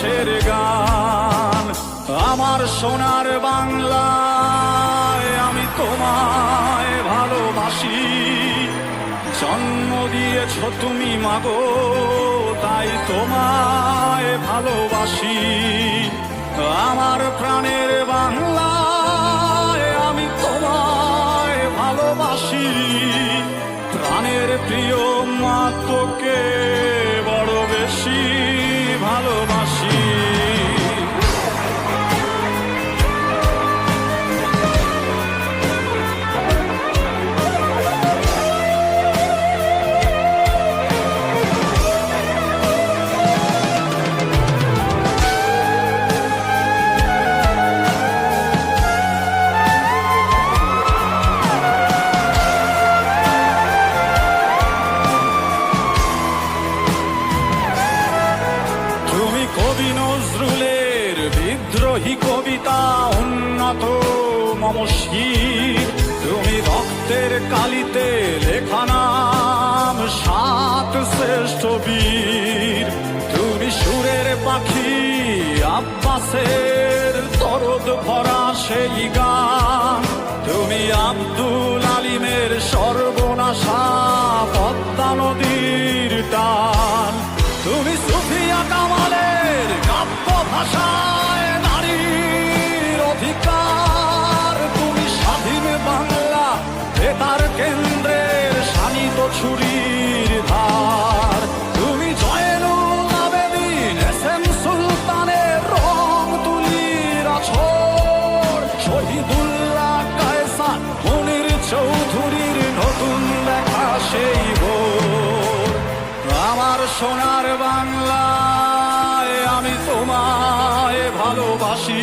হারা গান। আমার সোনার বাংলায় আমি তোমায় ভালোবাসি। জন্ম দিয়েছ তুমি মাগো, তাই তোমায় ভালোবাসি। আমার প্রাণের বাংলায় আমি তোমায় ভালোবাসি। প্রাণের প্রিয় মা তোকে মম শির তুমি রক্তের কালিতে লেখা নাম, সাত শ্রেষ্ঠ বীর। তুমি সুরের পাখি, আব্বাসের তরদ ভরা সেই গান। তুমি আব্দুল আলিমের সর্বনাশা, পদ্মা নদীর টান ছুরির তুমি জয়নুল আবেদিন এস এম সুলতানের রং তুলির আছর। শহীদুল্লাহ কায়সান চৌধুরীর নতুন দেখা সেই ভোর। আমার সোনার বাংলায় আমি তোমায় ভালোবাসি।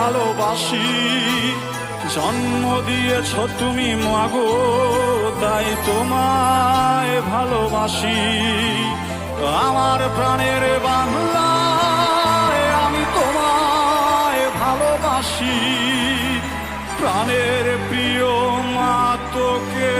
ভালোবাসি। জন্ম দিয়েছ তুমি মাগো, তাই তোমায় ভালোবাসি। আমার প্রাণের বাংলা আমি তোমায় ভালোবাসি। প্রাণের প্রিয় মা তোকে